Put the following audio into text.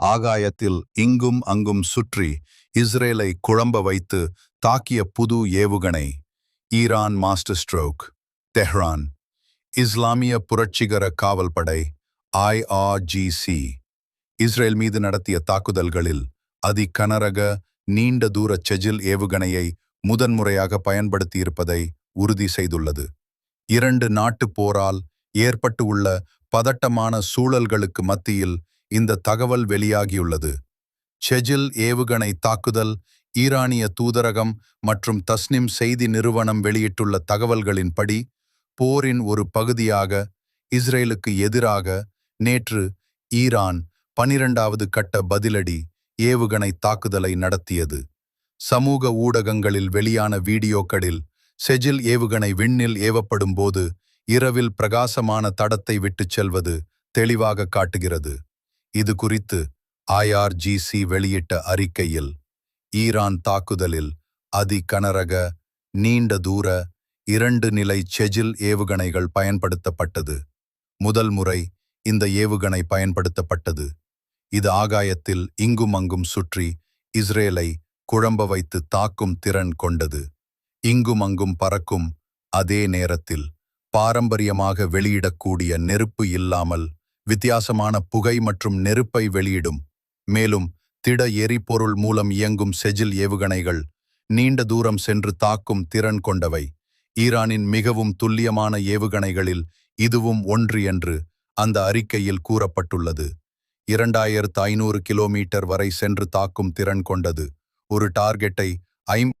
ஆகாயத்தில் இங்கும் அங்கும் சுற்றி இஸ்ரேலை குழம்ப வைத்து தாக்கிய புது ஏவுகணை. Iran masterstroke. தெஹ்ரான். இஸ்லாமிய புரட்சிகர காவல்படை ஐஆர்ஜிசி இஸ்ரேல் மீது நடத்திய தாக்குதல்களில் அதி கனரக நீண்ட தூர செஜில் ஏவுகணையை முதன்முறையாக பயன்படுத்தியிருப்பதை உறுதி செய்துள்ளது. இரண்டு நாட்டுப் போரால் ஏற்பட்டு உள்ள பதட்டமான சூழல்களுக்கு மத்தியில் இந்த தகவல் வெளியாகியுள்ளது. செஜில் ஏவுகணை தாக்குதல் ஈரானிய தூதரகம் மற்றும் தஸ்னிம் செய்தி நிறுவனம் வெளியிட்டுள்ள தகவல்களின்படி போரின் ஒரு பகுதியாக இஸ்ரேலுக்கு எதிராக நேற்று ஈரான் பனிரெண்டாவது கட்ட பதிலடி ஏவுகணை தாக்குதலை நடத்தியது. சமூக ஊடகங்களில் வெளியான வீடியோக்களில் செஜில் ஏவுகணை விண்ணில் ஏவப்படும் போது இரவில் பிரகாசமான தடத்தை விட்டுச் செல்வது தெளிவாக காட்டுகிறது. இது குறித்து ஐஆர்ஜிசி வெளியிட்ட அறிக்கையில் ஈரான் தாக்குதலில் அதி கனரக நீண்ட தூர இரண்டு நிலை செஜில் ஏவுகணைகள் பயன்படுத்தப்பட்டது. முதல் முறை இந்த ஏவுகணை பயன்படுத்தப்பட்டது. இது ஆகாயத்தில் இங்குமங்கும் சுற்றி இஸ்ரேலை குழம்ப வைத்து தாக்கும் திறன் கொண்டது. இங்குமங்கும் பறக்கும் அதே நேரத்தில் பாரம்பரியமாக வெளியிடக்கூடிய நெருப்பு இல்லாமல் வித்தியாசமான புகை மற்றும் நெருப்பை வெளியிடும். மேலும் திட எரிபொருள் மூலம் இயங்கும் செஜில் ஏவுகணைகள் நீண்ட தூரம் சென்று தாக்கும் திறன் கொண்டவை. ஈரானின் மிகவும் துல்லியமான ஏவுகணைகளில் இதுவும் ஒன்று என்று அந்த அறிக்கையில் கூறப்பட்டுள்ளது. இரண்டாயிரத்து ஐநூறு கிலோமீட்டர் வரை சென்று தாக்கும் திறன் கொண்டது. ஒரு டார்கெட்டை ஐம்